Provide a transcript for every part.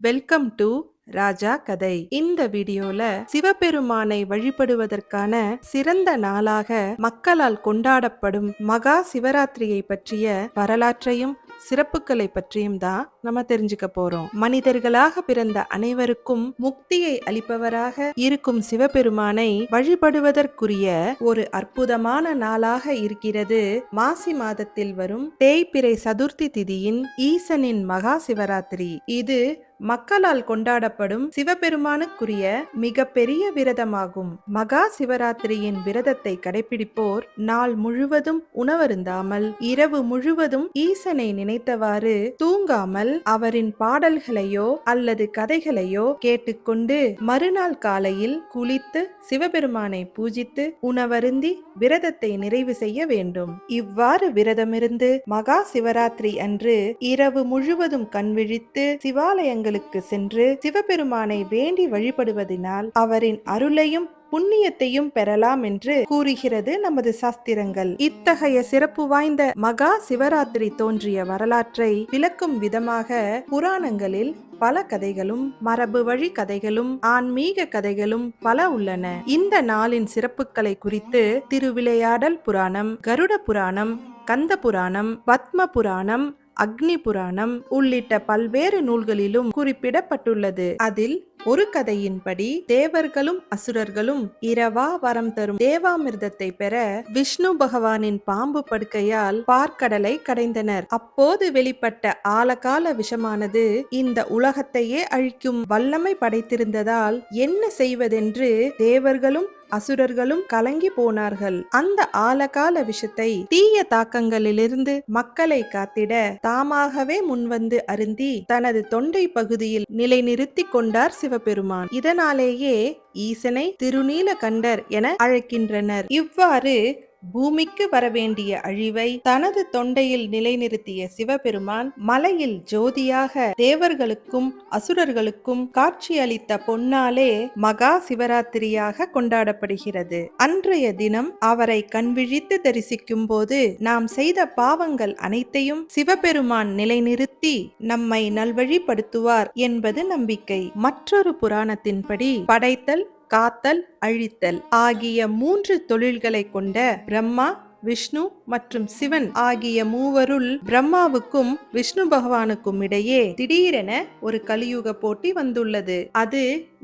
Welcome to ராஜா கதை இந்த வீடியோல சிவபெருமானை வழிபடுவதற்கான சிறந்த நாளாக மக்களால் கொண்டாடப்படும் மகா சிவராத்திரியை பற்றிய வரலாற்றையும் சிறப்புகளை பற்றியும் தான் நம்ம தெரிஞ்சுக்க போறோம். மனிதர்களாக பிறந்த அனைவருக்கும் முக்தியை அளிப்பவராக இருக்கும் சிவபெருமானை வழிபடுவதற்குரிய ஒரு அற்புதமான நாளாக இருக்கிறது மாசி மாதத்தில் வரும் தேய்பிறை சதுர்த்தி திதியின் ஈசனின் மகா சிவராத்திரி. இது மக்களால் கொண்டாடப்படும் சிவபெருமானுக்குரிய மிக பெரிய விரதமாகும். மகா சிவராத்திரியின் விரதத்தை கடைபிடிப்போர் நாள் முழுவதும் உணவருந்தாமல் இரவு முழுவதும் ஈசனை நினைத்தவாறு தூங்காமல் அவரின் பாடல்களையோ அல்லது கதைகளையோ கேட்டுக்கொண்டு மறுநாள் காலையில் குளித்து சிவபெருமானை பூஜித்து உணவருந்தி விரதத்தை நிறைவு செய்ய வேண்டும். இவ்வாறு விரதமிருந்து மகா சிவராத்திரி அன்று இரவு முழுவதும் கண்விழித்து சிவாலயங்கள் தலங்களுக்கு சென்று சிவபெருமானை வேண்டி வழிபடுவதனால் அவரின் அருளையும் புண்ணியத்தையும் பெறலாம் என்று கூறுகிறது நமது சாஸ்திரங்கள். இத்தகைய சிறப்பு வாய்ந்த மகா சிவராத்திரி தோன்றிய வரலாற்றை விளக்கும் விதமாக புராணங்களில் பல கதைகளும் மரபு வழி கதைகளும் ஆன்மீக கதைகளும் பல உள்ளன. இந்த நாளின் சிறப்புகளை குறித்து திருவிளையாடல் புராணம் கருட புராணம் கந்த புராணம் பத்ம புராணம் அக்னி புராணம் உள்ளிட்ட பல்வேறு நூல்களிலும் குறிப்பிடப்பட்டுள்ளது. அதில் ஒரு கதையின்படி தேவர்களும் அசுரர்களும் இரவா வரம் தரும் தேவாமிர்தத்தை பெற விஷ்ணு பகவானின் பாம்பு படுக்கையால் பார்க்கடலை கடைந்தனர். அப்போது வெளிப்பட்ட ஆலகால விஷமானது இந்த உலகத்தையே அழிக்கும் வல்லமை படைத்திருந்ததால் என்ன செய்வதென்று தேவர்களும் அசுரர்களும் கலங்கி போனார்கள். அந்த ஆலகால விஷத்தை தீய தாக்கங்களிலிருந்து மக்களை காத்திட தாமாகவே முன்வந்து அருந்தி தனது தொண்டை பகுதியில் நிலைநிறுத்தி கொண்டார் சிவபெருமான். இதனாலேயே ஈசனை திருநீல கண்டர் என அழைக்கின்றனர். இவ்வாறு பூமிக்கு வரவேண்டிய அழிவை தனது தொண்டையில் நிலைநிறுத்திய சிவபெருமான் மலையில் ஜோதியாக தேவர்களுக்கும் அசுரர்களுக்கும் காட்சியளித்த பொன்னாலே மகா சிவராத்திரியாக கொண்டாடப்படுகிறது. அன்றைய தினம் அவரை கண்விழித்து தரிசிக்கும் போது நாம் செய்த பாவங்கள் அனைத்தையும் சிவபெருமான் நிலைநிறுத்தி நம்மை நல்வழிப்படுத்துவார் என்பது நம்பிக்கை. மற்றொரு புராணத்தின்படி படைத்தல் காத்தல் அழித்தல் ஆகிய மூன்று தொழில்களை கொண்ட பிரம்மா விஷ்ணு மற்றும் சிவன் ஆகிய மூவருள் பிரம்மாவுக்கும் விஷ்ணு பகவானுக்கும் இடையே திடீரென ஒரு கலியுக போட்டி வந்துள்ளது. அது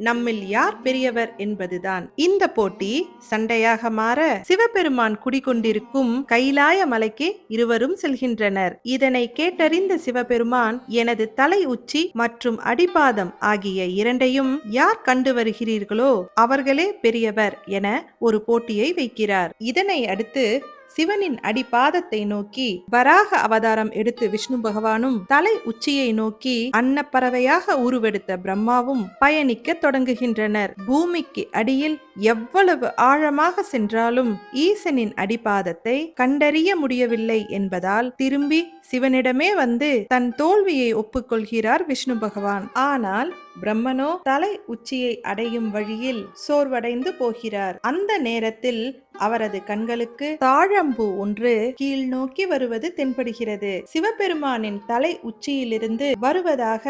நம்மில் யார் பெரியவர் என்பதுதான். இந்த போட்டி சண்டையாக மாற சிவபெருமான் குடிகொண்டிருக்கும் கைலாய மலைக்கு இருவரும் செல்கின்றனர். இதனை கேட்டறிந்த சிவபெருமான் எனது தலை உச்சி மற்றும் அடிபாதம் ஆகிய இரண்டையும் யார் கண்டு வருகிறீர்களோ அவர்களே பெரியவர் என ஒரு போட்டியை வைக்கிறார். இதனை அடுத்து சிவனின் அடிபாதத்தை நோக்கி வராக அவதாரம் எடுத்து விஷ்ணு பகவானும் தலை உச்சியை நோக்கி அன்னப்பறவையாக உருவெடுத்த பிரம்மாவும் பயணிக்க தொடங்குகின்றனர். பூமிக்கு அடியில் எவ்வளவு ஆழமாக சென்றாலும் ஈசனின் அடிபாதத்தை கண்டறிய முடியவில்லை என்பதால் திரும்பி சிவனிடமே வந்து தன் தோல்வியை ஒப்புக்கொள்கிறார் விஷ்ணு பகவான். ஆனால் பிரம்மனோ தலை உச்சியை அடையும் வழியில் சோர்வடைந்து போகிறார். அந்த நேரத்தில் அவரது கண்களுக்கு தாழம்பூ ஒன்று கீழ் நோக்கி வருவது தென்படுகிறது. சிவபெருமானின் தலை உச்சியிலிருந்து வருவதாக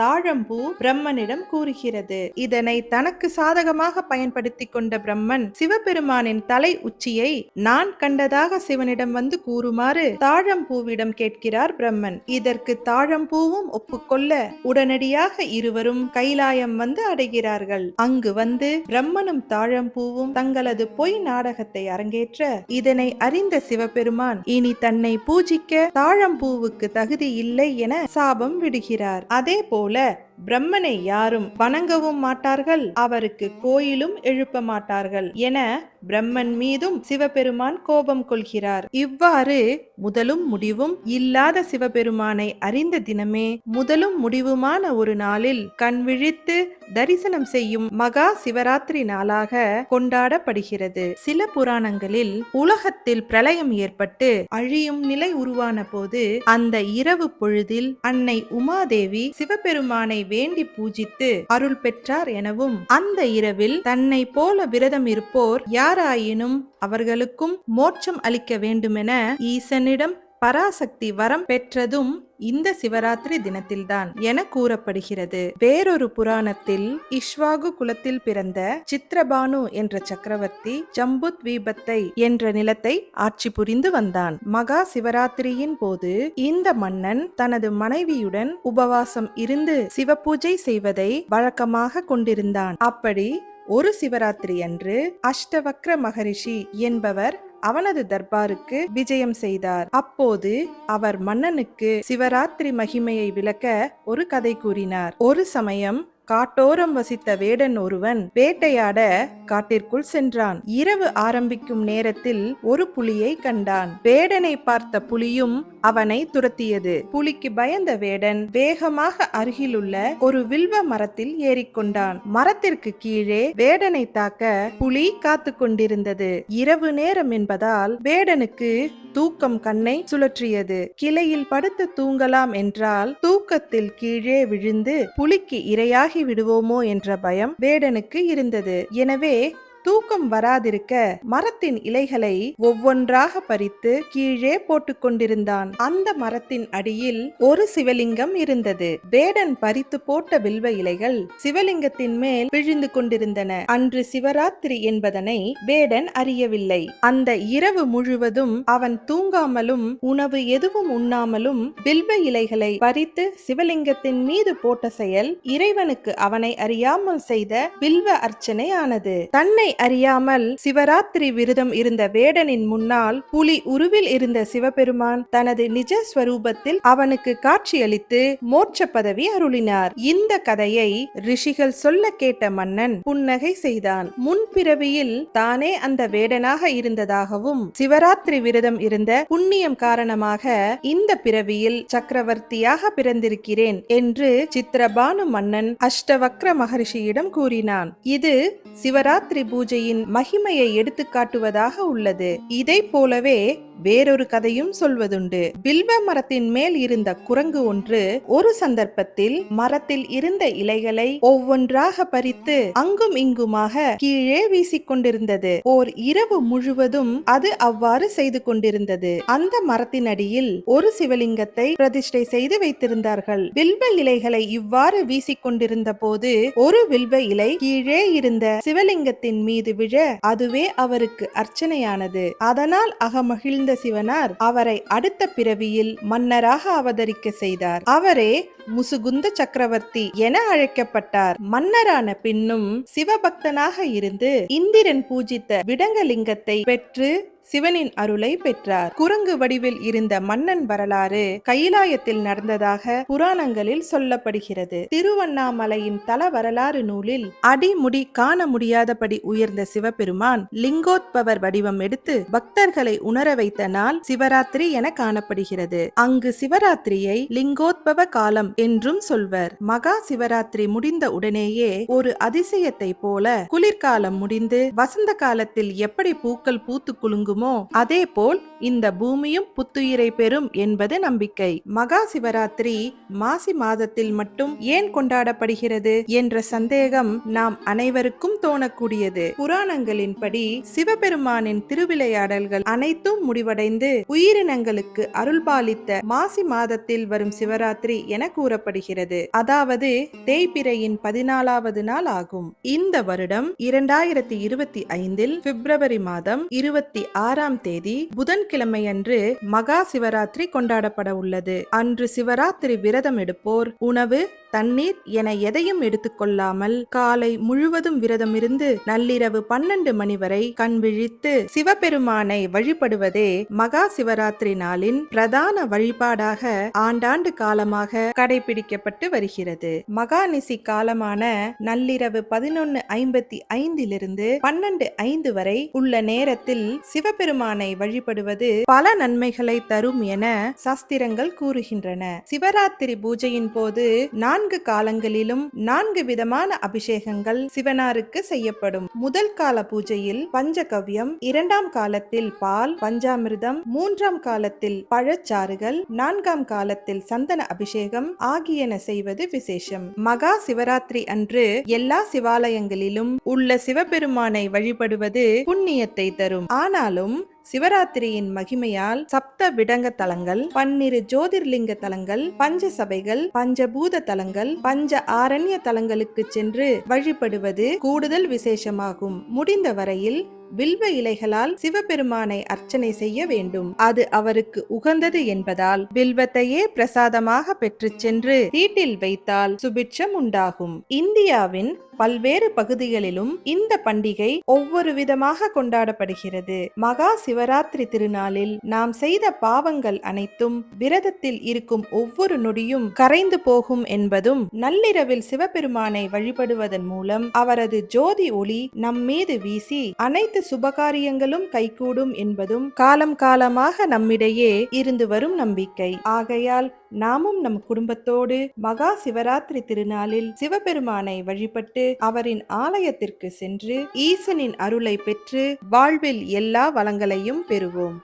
தாழம்பூ பிரம்மனிடம் கூறுகிறது. இதனை தனக்கு சாதகமாக பயன்படுத்தி கொண்ட பிரம்மன் சிவபெருமானின் தலை உச்சியை நான் கண்டதாக சிவனிடம் வந்து கூறுமாறு தாழம்பூவிடம் கேட்கிறார் பிரம்மன். இதற்கு தாழம்பூவும் ஒப்புக்கொள்ள உடனடியாக இருவரும் கைலாயம் வந்து அடைகிறார்கள். அங்கு வந்து பிரம்மனும் தாழம்பூவும் தங்களது பொய் நாடகத்தை அரங்கேற்ற இதனை அறிந்த சிவபெருமான் இனி தன்னை பூஜிக்க தாழம்பூவுக்கு தகுதி இல்லை என சாபம் விடுகிறார். அதே போல் போல பிரம்மனை யாரும் வணங்கவும் மாட்டார்கள் அவருக்கு கோயிலும் எழுப்ப மாட்டார்கள். என பிரம்மன் மீதும் சிவபெருமான் கோபம் கொள்கிறார். இவ்வாறு முதலும் முடிவும் இல்லாத சிவபெருமானை அறிந்த தினமே முதலும் முடிவுமான ஒரு நாளில் கண் விழித்து தரிசனம் செய்யும் மகா சிவராத்திரி நாளாக கொண்டாடப்படுகிறது. சில புராணங்களில் உலகத்தில் பிரளயம் ஏற்பட்டு அழியும் நிலை உருவான போது அந்த இரவு பொழுதில் அன்னை உமாதேவி சிவபெருமானை வேண்டி பூஜித்து அருள் பெற்றார் எனவும் அந்த இரவில் தன்னை போல விரதம் இருப்போர் யார் யாராயினும் அவர்களுக்கும் மோட்சம் அளிக்க வேண்டுமென ஈசனிடம் பராசக்தி வரம் பெற்றதும் இந்த சிவராத்திரி தினத்தில்தான் என கூறப்படுகிறது. வேறொரு புராணத்தில் இஷ்வாகு குலத்தில் பிறந்த சித்ரபானு என்ற சக்கரவர்த்தி ஜம்புத் தீபத்தை என்ற நிலத்தை ஆட்சி புரிந்து வந்தான். மகா சிவராத்திரியின் போது இந்த மன்னன் தனது மனைவியுடன் உபவாசம் இருந்து சிவபூஜை செய்வதை வழக்கமாக கொண்டிருந்தான். அப்படி ஒரு சிவராத்திரி அன்று அஷ்டவக்ர மகரிஷி என்பவர் அவனது தர்பாருக்கு விஜயம் செய்தார். அப்போது அவர் மன்னனுக்கு சிவராத்திரி மகிமையை விளக்க ஒரு கதை கூறினார். ஒரு சமயம் காட்டோரம் வசித்த வேடன் ஒருவன் வேட்டையாட காட்டிற்குள் சென்றான். இரவு ஆரம்பிக்கும் நேரத்தில் ஒரு புலியை கண்டான். வேடனை பார்த்த புலியும் அவனை துரத்தியது. புலிக்கு பயந்த வேடன் வேகமாக அருகிலுள்ள ஒரு வில்வ மரத்தில் ஏறிக்கொண்டான். மரத்திற்கு கீழே வேடனை தாக்க புலி காத்து கொண்டிருந்தது. இரவு நேரம் என்பதால் வேடனுக்கு தூக்கம் கண்ணை சுழற்றியது. கிளையில் படுத்து தூங்கலாம் என்றால் தூக்கத்தில் கீழே விழுந்து புலிக்கு இரையாகி விடுவோமோ என்ற பயம் வேடனுக்கு இருந்தது. எனவே தூக்கம் வராதிருக்க மரத்தின் இலைகளை ஒவ்வொன்றாக பறித்து கீழே போட்டுக் கொண்டிருந்தான். அந்த மரத்தின் அடியில் ஒரு சிவலிங்கம் இருந்தது. வேடன் பறித்து போட்ட வில்வ இலைகள் சிவலிங்கத்தின் மேல் விழுந்து கொண்டிருந்தன. அன்று சிவராத்திரி என்பதனை வேடன் அறியவில்லை. அந்த இரவு முழுவதும் அவன் தூங்காமலும் உணவு எதுவும் உண்ணாமலும் வில்வ இலைகளை பறித்து சிவலிங்கத்தின் மீது போட்ட செயல் இறைவனுக்கு அவனை அறியாமல் செய்த வில்வ அர்ச்சனை ஆனது தன்னை அறியாமல் சிவராத்திரி விரதம் இருந்த வேடனின் முன்னால் புலி உருவில் இருந்த சிவபெருமான் தனது நிஜ ஸ்வரூபத்தில் அவனுக்கு காட்சியளித்து மோட்ச பதவி அருளினார். இந்த கதையை ரிஷிகள் சொல்ல கேட்ட மன்னன் புன்னகை செய்தான். முன்பிறவியில் தானே அந்த வேடனாக இருந்ததாகவும் சிவராத்திரி விரதம் இருந்த புண்ணியம் காரணமாக இந்த பிறவியில் சக்கரவர்த்தியாக பிறந்திருக்கிறேன் என்று சித்திரபானு மன்னன் அஷ்டவக்ர மகரிஷியிடம் கூறினான். இது சிவராத்திரி பூஜையின் மகிமையை எடுத்துக்காட்டுவதாக உள்ளது. இதை போலவே வேறொரு கதையும் சொல்வதுண்டு. வில்வ மரத்தின் மேல் இருந்த குரங்கு ஒன்று ஒரு சந்தர்ப்பத்தில் மரத்தில் இருந்த இலைகளை ஒவ்வொன்றாக பறித்து அங்கும் இங்குமாக கீழே வீசிக் கொண்டிருந்தது ஓர் இரவு முழுவதும் அது அவ்வாறு செய்து கொண்டிருந்தது. அந்த மரத்தின் அடியில் ஒரு சிவலிங்கத்தை பிரதிஷ்டை செய்து வைத்திருந்தார்கள். வில்வ இலைகளை இவ்வாறு வீசிக் கொண்டிருந்த போது ஒரு வில்வ இலை கீழே இருந்த சிவலிங்கத்தின் மீது விழ அதுவே அவருக்கு அர்ச்சனையானது. அதனால் அகமகிழ்ந்த சிவனார் அவரை அடுத்த பிறவியில் மன்னராக அவதரிக்க செய்தார். அவரே முசுகுந்த சக்கரவர்த்தி என அழைக்கப்பட்டார். மன்னரான பின்னும் சிவபக்தனாக இருந்து இந்திரன் பூஜித்த விடங்கலிங்கத்தை பெற்று சிவனின் அருளை பெற்றார். குரங்கு வடிவில் இருந்த மன்னன் வரலாறு கைலாயத்தில் நடந்ததாக புராணங்களில் சொல்லப்படுகிறது. திருவண்ணாமலையின் தல வரலாறு நூலில் அடிமுடி காண முடியாதபடி உயர்ந்த சிவபெருமான் லிங்கோத்பவர் வடிவம் எடுத்து பக்தர்களை உணர வைத்த நாள் சிவராத்திரி என காணப்படுகிறது. அங்கு சிவராத்திரியை லிங்கோத்பவ காலம் என்றும் சொல்வர். மகா சிவராத்திரி முடிந்த உடனேயே ஒரு அதிசயத்தை போல குளிர்காலம் முடிந்து வசந்த காலத்தில் எப்படி பூக்கள் பூத்து குலுங்கும் அதேபோல் இந்த பூமியும் புத்துயிரை பெறும் என்பது நம்பிக்கை. மகா சிவராத்திரி மாசி மாதத்தில் மட்டும் ஏன் கொண்டாடப்படுகிறது என்ற சந்தேகம் நாம் அனைவருக்கும் தோணக்கூடியது. புராணங்களின்படி சிவபெருமானின் திருவிளையாடல்கள் அனைத்தும் முடிவடைந்து உயிரினங்களுக்கு அருள்பாலித்த மாசி மாதத்தில் வரும் சிவராத்திரி என கூறப்படுகிறது. அதாவது தேய்பிரையின் பதினாலாவது நாள் ஆகும். இந்த வருடம் இரண்டாயிரத்தி இருபத்தி ஐந்தில் பிப்ரவரி மாதம் இருபத்தி ஆறு ஆறாம் தேதி புதன்கிழமையன்று மகா சிவராத்திரி கொண்டாடப்பட உள்ளது. அன்று சிவராத்திரி விரதம் எடுப்போர். உணவு தண்ணீர் என எதையும் எடுத்துக்கொள்ளாமல் காலை முழுவதும் விரதமிருந்து நள்ளிரவு பன்னெண்டு மணி வரை கண் விழித்து சிவபெருமானை வழிபடுவதே மகா சிவராத்திரி நாளின் பிரதான வழிபாடாக ஆண்டாண்டு காலமாக கடைபிடிக்கப்பட்டு வருகிறது. மகாநிசி காலமான நள்ளிரவு பதினொன்னு ஐம்பத்தி ஐந்திலிருந்து பன்னெண்டு ஐந்து வரை உள்ள நேரத்தில் சிவபெருமானை வழிபடுவது பல நன்மைகளை தரும் என சாஸ்திரங்கள் கூறுகின்றன. சிவராத்திரி பூஜையின் போது நான் நான்கு காலங்களிலும் நான்கு விதமான அபிஷேகங்கள் சிவனாருக்கு செய்யப்படும். முதல் கால பூஜையில் பஞ்சகவ்யம் இரண்டாம் காலத்தில் பால் பஞ்சாமிர்தம் மூன்றாம் காலத்தில் பழச்சாறுகள் நான்காம் காலத்தில் சந்தன அபிஷேகம் ஆகியன செய்வது விசேஷம். மகா சிவராத்திரி அன்று எல்லா சிவாலயங்களிலும் உள்ள சிவபெருமானை வழிபடுவது புண்ணியத்தை தரும். ஆனாலும் சிவராத்திரியின் மகிமையால் சப்த விடங்க தலங்கள் பன்னிரு ஜோதிர்லிங்க தலங்கள் பஞ்ச சபைகள் பஞ்சபூத தலங்கள் பஞ்ச ஆரண்ய தலங்களுக்கு சென்று வழிபடுவது கூடுதல் விசேஷமாகும். முடிந்த வரையில் வில்வ இலைகளால் சிவபெருமானை அர்ச்சனை செய்ய வேண்டும். அது அவருக்கு உகந்தது என்பதால் வில்வத்தையே பிரசாதமாக பெற்றுச் சென்று வீட்டில் வைத்தால் சுபிட்சம் உண்டாகும். இந்தியாவின் பல்வேறு பகுதிகளிலும் இந்த பண்டிகை ஒவ்வொரு விதமாக கொண்டாடப்படுகிறது. மகா சிவராத்திரி திருநாளில் நாம் செய்த பாவங்கள் அனைத்தும் விரதத்தில் இருக்கும் ஒவ்வொரு நொடியும் கரைந்து போகும் என்பதும் நள்ளிரவில் சிவபெருமானை வழிபடுவதன் மூலம் அவரது ஜோதி ஒளி நம் மீது வீசி அனைத்து சுபகாரியங்களும் கைகூடும் என்பதும் காலம் காலமாக நம்மிடையே இருந்து வரும் நம்பிக்கை. ஆகையால் நாமும் நம் குடும்பத்தோடு மகா சிவராத்திரி திருநாளில் சிவபெருமானை வழிபட்டு அவரின் ஆலயத்திற்கு சென்று ஈசனின் அருளை பெற்று வாழ்வில் எல்லா வளங்களையும் பெறுவோம்.